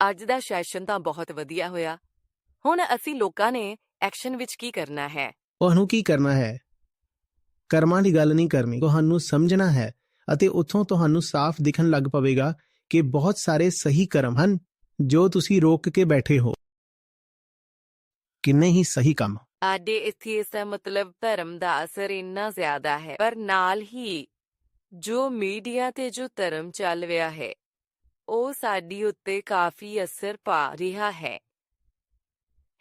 ਅੱਜ ਦਾ ਸੈਸ਼ਨ ਤਾਂ ਬਹੁਤ ਵਧੀਆ ਹੋਇਆ। ਹੁਣ ਅਸੀਂ ਲੋਕਾਂ ਨੇ ਐਕਸ਼ਨ ਵਿੱਚ ਕੀ ਕਰਨਾ ਹੈ? ਤੁਹਾਨੂੰ ਕੀ ਕਰਨਾ ਹੈ? ਕਰਮਾਂ ਦੀ ਗੱਲ ਨਹੀਂ ਕਰਨੀ ਤੁਹਾਨੂੰ ਸਮਝਣਾ ਹੈ ਅਤੇ ਉੱਥੋਂ ਤੁਹਾਨੂੰ ਸਾਫ਼ ਦਿਖਣ ਲੱਗ ਪਵੇਗਾ ਕਿ ਬਹੁਤ ਸਾਰੇ ਸਹੀ ਕਰਮ ਹਨ ਜੋ ਤੁਸੀਂ ਰੋਕ ਕੇ ਬੈਠੇ ਹੋ। ਕਿੰਨੇ ਹੀ ਸਹੀ ਕੰਮ। ਆਡੇ ਇੱਥੇ ਇਸ ਦਾ ਮਤਲਬ ਧਰਮ ਦਾ ਅਸਰ ਇੰਨਾ ਜ਼ਿਆਦਾ ਹੈ ਪਰ ਨਾਲ ਹੀ ਜੋ ਮੀਡੀਆ ਤੇ ਜੋ ਧਰਮ ਚੱਲ ਰਿਹਾ ਹੈ ਉਹ ਸਾਡੀ ਉੱਤੇ ਕਾਫੀ ਅਸਰ ਪਾ ਰਿਹਾ ਹੈ।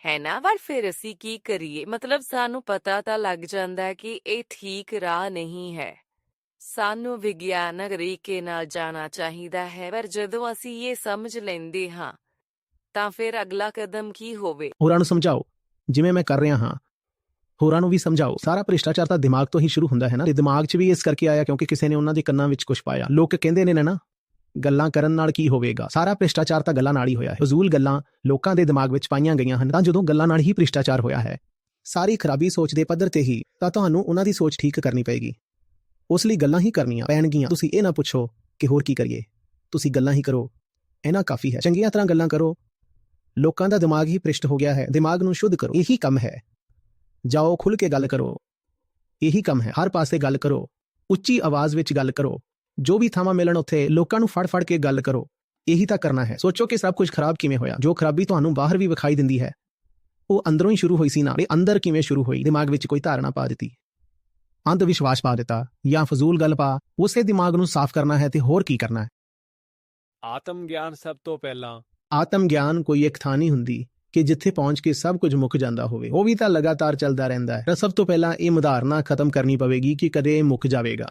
ਹੈ ਨਾ? ਪਰ ਫਿਰ ਅਸੀਂ ਕੀ ਕਰੀਏ? ਮਤਲਬ ਸਾਨੂੰ ਪਤਾ ਤਾਂ ਲੱਗ ਜਾਂਦਾ ਹੈ ਕਿ ਇਹ ਠੀਕ ਰਾਹ ਨਹੀਂ ਹੈ। ਸਾਨੂੰ ਵਿਗਿਆਨਕ ਤਰੀਕੇ ਨਾਲ ਜਾਣਾ ਚਾਹੀਦਾ ਹੈ, ਪਰ ਜਦੋਂ ਅਸੀਂ ਇਹ ਸਮਝ ਲੈਂਦੇ ਹਾਂ, ਤਾਂ ਫਿਰ ਅਗਲਾ ਕਦਮ ਕੀ ਹੋਵੇ? ਹੋਰਾਂ ਨੂੰ ਸਮਝਾਓ। ਜਿਵੇਂ ਮੈਂ ਕਰ ਰਿਹਾ ਹਾਂ, ਹੋਰਾਂ ਨੂੰ ਵੀ ਸਮਝਾਓ। ਸਾਰਾ ਭ੍ਰਿਸ਼ਟਾਚਾਰ ਤਾਂ ਦਿਮਾਗ ਤੋਂ ਹੀ ਸ਼ੁਰੂ ਹੁੰਦਾ ਹੈ ਨਾ। ਤੇ ਦਿਮਾਗ 'ਚ ਵੀ ਇਸ ਕਰਕੇ ਆਇਆ ਕਿਉਂਕਿ ਕਿਸੇ ਨੇ ਉਹਨਾਂ ਦੇ ਕੰਨਾਂ ਵਿੱਚ ਕੁਝ ਪਾਇਆ। ਲੋਕ ਕਹਿੰਦੇ ਨੇ, ਨਾ ਗੱਲਾਂ ਕਰਨ ਨਾਲ ਕੀ ਹੋਵੇਗਾ? ਸਾਰਾ ਭ੍ਰਿਸ਼ਟਾਚਾਰ ਤਾਂ ਗੱਲਾਂ ਨਾਲ ਹੀ ਹੋਇਆ ਹੈ। ਫਜ਼ੂਲ ਗੱਲਾਂ ਲੋਕਾਂ ਦੇ ਦਿਮਾਗ ਵਿੱਚ ਪਾਈਆਂ ਗਈਆਂ ਹਨ, ਤਾਂ ਜਦੋਂ ਗੱਲਾਂ ਨਾਲ ਹੀ ਭ੍ਰਿਸ਼ਟਾਚਾਰ ਹੋਇਆ ਹੈ, ਸਾਰੀ ਖਰਾਬੀ ਸੋਚ ਦੇ ਪੱਧਰ ਤੇ ਹੀ, ਤਾਂ ਤੁਹਾਨੂੰ ਉਹਨਾਂ ਦੀ ਸੋਚ ਠੀਕ ਕਰਨੀ ਪਏਗੀ। ਉਸ ਲਈ ਗੱਲਾਂ ਹੀ ਕਰਨੀਆਂ ਪੈਣਗੀਆਂ। ਤੁਸੀਂ ਇਹ ਨਾ ਪੁੱਛੋ ਕਿ ਹੋਰ ਕੀ ਕਰੀਏ। ਤੁਸੀਂ ਗੱਲਾਂ ਹੀ ਕਰੋ। ਇਹਨਾਂ ਕਾਫੀ ਹੈ। ਚੰਗੀਆਂ ਤਰ੍ਹਾਂ ਗੱਲਾਂ ਕਰੋ। ਲੋਕਾਂ ਦਾ ਦਿਮਾਗ ਹੀ ਭ੍ਰਿਸ਼ਟ ਹੋ ਗਿਆ ਹੈ। ਦਿਮਾਗ ਨੂੰ ਸ਼ੁੱਧ ਕਰੋ। ਇਹੀ ਕੰਮ ਹੈ। ਜਾਓ ਖੁੱਲ ਕੇ ਗੱਲ ਕਰੋ। ਇਹੀ ਕੰਮ ਹੈ। ਹਰ ਪਾਸੇ ਗੱਲ ਕਰੋ। ਉੱਚੀ ਆਵਾਜ਼ ਵਿੱਚ ਗੱਲ ਕਰੋ। ਜੋ ਵੀ ਥਾਵਾਂ ਮਿਲਣ ਉੱਥੇ ਲੋਕਾਂ ਨੂੰ ਫੜ ਫੜ ਕੇ ਗੱਲ ਕਰੋ। ਇਹੀ ਤਾਂ ਕਰਨਾ ਹੈ। ਸੋਚੋ ਕਿ ਸਭ ਕੁਝ ਖਰਾਬ ਕਿਵੇਂ ਹੋਇਆ। ਜੋ ਖਰਾਬੀ ਤੁਹਾਨੂੰ ਬਾਹਰ ਵੀ ਵਿਖਾਈ ਦਿੰਦੀ ਹੈ ਉਹ ਅੰਦਰੋਂ ਹੀ ਸ਼ੁਰੂ ਹੋਈ ਸੀ ਨਾ ਇਹ ਅੰਦਰ ਕਿਵੇਂ ਸ਼ੁਰੂ ਹੋਈ ਦਿਮਾਗ ਵਿੱਚ ਕੋਈ ਧਾਰਨਾ ਪਾ ਦਿੱਤੀ। ਅੰਧ ਵਿਸ਼ਵਾਸ ਪਾ ਦਿੱਤਾ ਜਾਂ ਫਜ਼ੂਲ ਗੱਲ ਪਾ ਉਸੇ ਦਿਮਾਗ ਨੂੰ ਸਾਫ਼ ਕਰਨਾ ਹੈ ਤੇ ਹੋਰ ਕੀ ਕਰਨਾ ਹੈ? ਆਤਮ ਗਿਆਨ ਸਭ ਤੋਂ ਪਹਿਲਾਂ। ਆਤਮ ਗਿਆਨ ਕੋਈ ਇੱਕ ਥਾਂ ਨਹੀਂ ਹੁੰਦੀ ਕਿ ਜਿੱਥੇ ਪਹੁੰਚ ਕੇ ਸਭ ਕੁਝ ਮੁੱਕ ਜਾਂਦਾ ਹੋਵੇ। ਉਹ ਵੀ ਤਾਂ ਲਗਾਤਾਰ ਚੱਲਦਾ ਰਹਿੰਦਾ ਹੈ। ਸਭ ਤੋਂ ਪਹਿਲਾਂ ਇਹ ਮੁਧਾਰਨਾ ਖਤਮ ਕਰਨੀ ਪਵੇਗੀ ਕਿ ਕਦੇ ਇਹ ਮੁੱਕ ਜਾਵੇਗਾ।